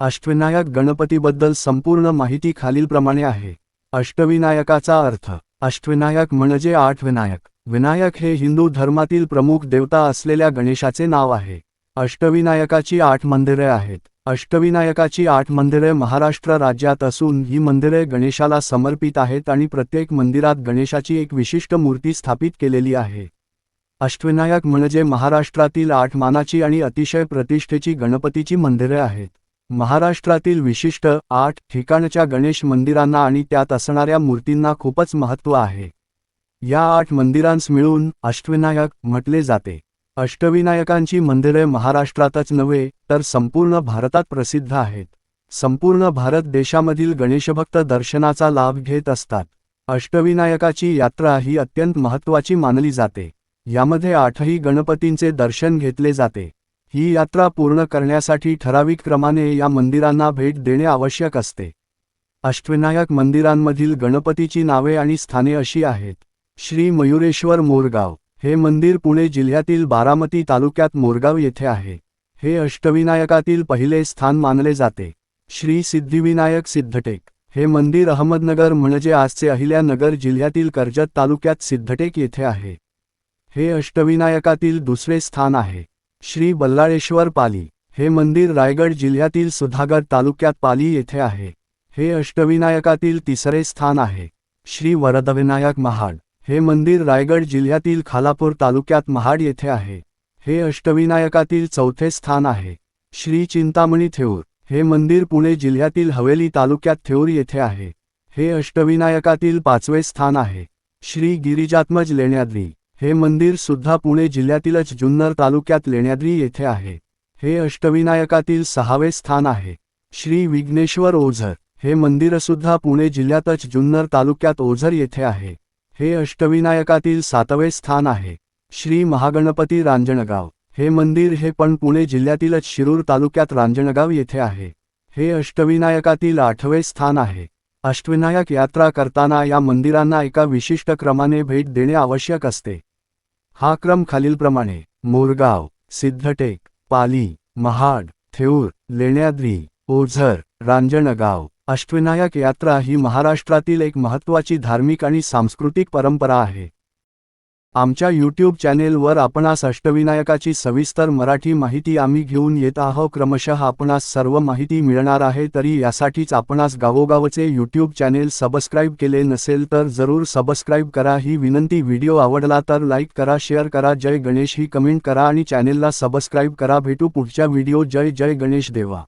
अष्टविनायक गणपतीबद्दल संपूर्ण माहिती खालीलप्रमाणे आहे. अष्टविनायकाचा अर्थ अष्टविनायक म्हणजे आठ विनायक विनायक हे हिंदू धर्मातील प्रमुख देवता असलेल्या गणेशाचे नाव आहे. अष्टविनायकाची आठ मंदिरे आहेत. अष्टविनायकाची आठ मंदिरे महाराष्ट्र राज्यात असून ही मंदिरे गणेशाला समर्पित आहेत आणि प्रत्येक मंदिरात गणेशाची एक विशिष्ट मूर्ती स्थापित केलेली आहे. अष्टविनायक म्हणजे महाराष्ट्रातील आठ मानाची आणि अतिशय प्रतिष्ठेची गणपतीची मंदिरे आहेत. महाराष्ट्रातील विशिष्ट आठ ठिकाणच्या गणेश मंदिरांना आणि त्यात असणाऱ्या मूर्तींना खूपच महत्त्व आहे. या आठ मंदिरांस मिळून अष्टविनायक म्हटले जाते. अष्टविनायकांची मंदिरे महाराष्ट्रातच नव्हे तर संपूर्ण भारतात प्रसिद्ध आहेत. संपूर्ण भारत देशामधील गणेशभक्त दर्शनाचा लाभ घेत असतात. अष्टविनायकाची यात्रा ही अत्यंत महत्त्वाची मानली जाते. यामध्ये आठही गणपतींचे दर्शन घेतले जाते. ही यात्रा पूर्ण करण्यासाठी ठराविक क्रमाने या मंदिरांना भेट देणे आवश्यक असते. अष्टविनायक मंदिरांमधील गणपतीची नावे आणि स्थाने अशी आहेत. श्री मयुरेश्वर मोरगाव हे मंदिर पुणे जिल्ह्यातील बारामती तालुक्यात मोरगाव येथे आहे. हे अष्टविनायकातील पहिले स्थान मानले जाते. श्री सिद्धिविनायक सिद्धटेक हे मंदिर अहमदनगर म्हणजे आजचे अहिल्यानगर जिल्ह्यातील कर्जत तालुक्यात सिद्धटेक येथे आहे. हे अष्टविनायकातील दुसरे स्थान आहे. श्री बल्लाळेश्वर पाली हे मंदिर रायगड जिल्ह्यातील सुधागड तालुक्यात पाली येथे आहे. हे अष्टविनायकातील तिसरे स्थान आहे. श्री वरदविनायक महाड हे मंदिर रायगड जिल्ह्यातील खालापूर तालुक्यात महाड येथे आहे. हे अष्टविनायकातील चौथे स्थान आहे. श्री चिंतामणी थेऊर हे मंदिर पुणे जिल्ह्यातील हवेली तालुक्यात थेऊर येथे आहे. हे अष्टविनायकातील पाचवे स्थान आहे. श्री गिरिजात्मज लेण्याद्री हे मंदिर सुद्धा पुणे जिल्ह्यातीलच जुन्नर तालुक्यात लेण्याद्री येथे आहे. हे अष्टविनायकातील सहावे स्थान आहे. श्री विघ्नेश्वर ओझर. हे मंदिरसुद्धा पुणे जिल्ह्यातच जुन्नर तालुक्यात ओझर येथे आहे. हे अष्टविनायकातील सातवे स्थान आहे. श्री महागणपती रांजणगाव. हे मंदिर हे पण पुणे जिल्ह्यातीलच शिरूर तालुक्यात रांजणगाव येथे आहे. हे अष्टविनायकातील आठवे स्थान आहे. अष्टविनायक यात्रा करताना या मंदिरांना एका विशिष्ट क्रमाने भेट देणे आवश्यक असते. हा क्रम खालीलप्रमाणे. मोरगाव सिद्धटेक पाली महाड थेऊर लेण्याद्री ओझर रांजणगाव अष्टविनायक यात्रा ही महाराष्ट्रातील एक महत्त्वाची धार्मिक आणि सांस्कृतिक परंपरा आहे. आमच्या यूट्यूब चॅनेलवर आपणास अष्टविनायकाची सविस्तर मराठी माहिती आम्ही घेऊन येत आहोत. क्रमशः आपणास सर्व माहिती मिळणार आहे तरी यासाठीच आपणास गावोगावचे यूट्यूब चॅनेल सबस्क्राईब केले नसेल तर जरूर सबस्क्राईब करा. ही विनंती व्हिडिओ आवडला तर लाईक करा शेअर करा. जय गणेश ही कमेंट करा आणि चॅनेलला सबस्क्राईब करा. भेटू पुढच्या व्हिडिओ. जय जय गणेश देवा.